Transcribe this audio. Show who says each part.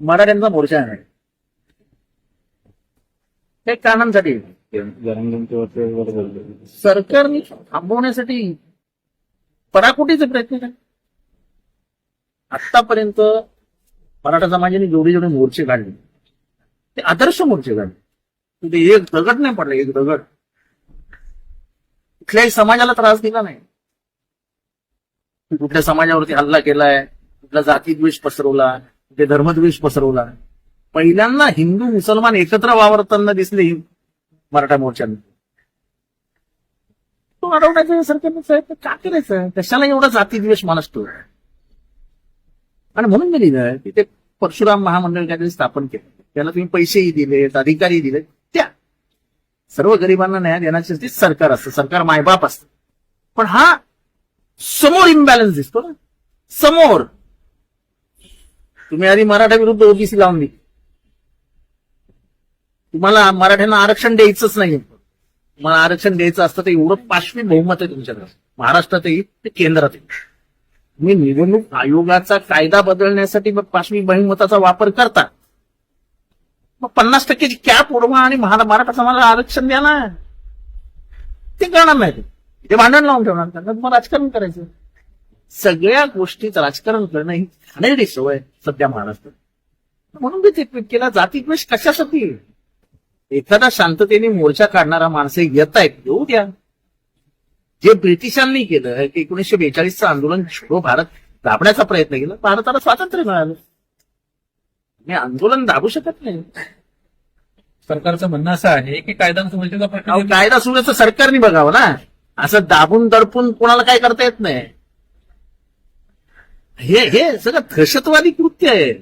Speaker 1: मराठ्यांचा मोर्चा आहे हे कारणांसाठी सरकारने थांबवण्यासाठी पराकोटीचे प्रयत्न केले. आतापर्यंत मराठा समाजाने जेवढे जेवढे मोर्चे काढले ते आदर्श मोर्चे काढले. ते एक दगड नाही पडले एक दगड. कुठल्याही समाजाला त्रास दिला नाही. कुठल्या समाजावरती हल्ला केलाय कुठला जातीद्वेष पसरवला कुठे धर्मद्वेष पसरवला पहिल्यांदा हिंदू मुसलमान एकत्र वावरताना दिसले हि- मराठा मोर्चाने. तो अडवण्याचा सरकारने प्रयत्न का करायचं? कशाला एवढा जातीद्वेष मानसतो? आणि म्हणून मी लिहिलं की ते परशुराम महामंडळ काहीतरी स्थापन केलं त्याला तुम्ही पैसेही दिलेत अधिकारी दिले त्या सर्व गरिबांना न्याय देण्याचे ते सरकार असतं सरकार मायबाप असतं. पण हा समोर इम्बॅलन्स दिसतो ना. समोर तुम्ही आधी मराठा विरुद्ध ओबीसी लावून दिली तुम्हाला मराठ्यांना आरक्षण द्यायचंच नाही तुम्हाला आरक्षण द्यायचं असतं तर एवढं पाचवी बहुमत आहे तुमच्याकडे. महाराष्ट्रातही ते केंद्रातही तुम्ही निवडणूक आयोगाचा कायदा बदलण्यासाठी मग पाचवी बहुमताचा वापर करता. मग पन्नास टक्क्याची कॅप उडवा आणि महा- मराठा समाजाला आरक्षण द्या ना. ते करणार नाही ते. ते भांडण लावून ठेवणार. त्यांना मग राजकारण करायचं. सगळ्या गोष्टीत राजकारण करणं ही घाणेरडी सवय सध्या महाराष्ट्रात. म्हणून मी ते केला जातीद्वेष कशासाठी? एखादा शांततेने मोर्चा काढणारा माणसं येत आहेत येऊ द्या. जे ब्रिटिशांनी केलं की एकोणीसशे बेचाळीसचं आंदोलन छोडो भारत दाबण्याचा प्रयत्न केला भारताला स्वातंत्र्य मिळालं. मी आंदोलन दाबू शकत नाही.
Speaker 2: सरकारचं म्हणणं असं आहे की कायदा सुव्यवस्थेचा
Speaker 1: कायदा सुव्यवस्था सरकारने बघावं ना. असं दाबून दडपून कोणाला काय करता येत नाही. हे हे सगळं दहशतवादी कृत्य आहे.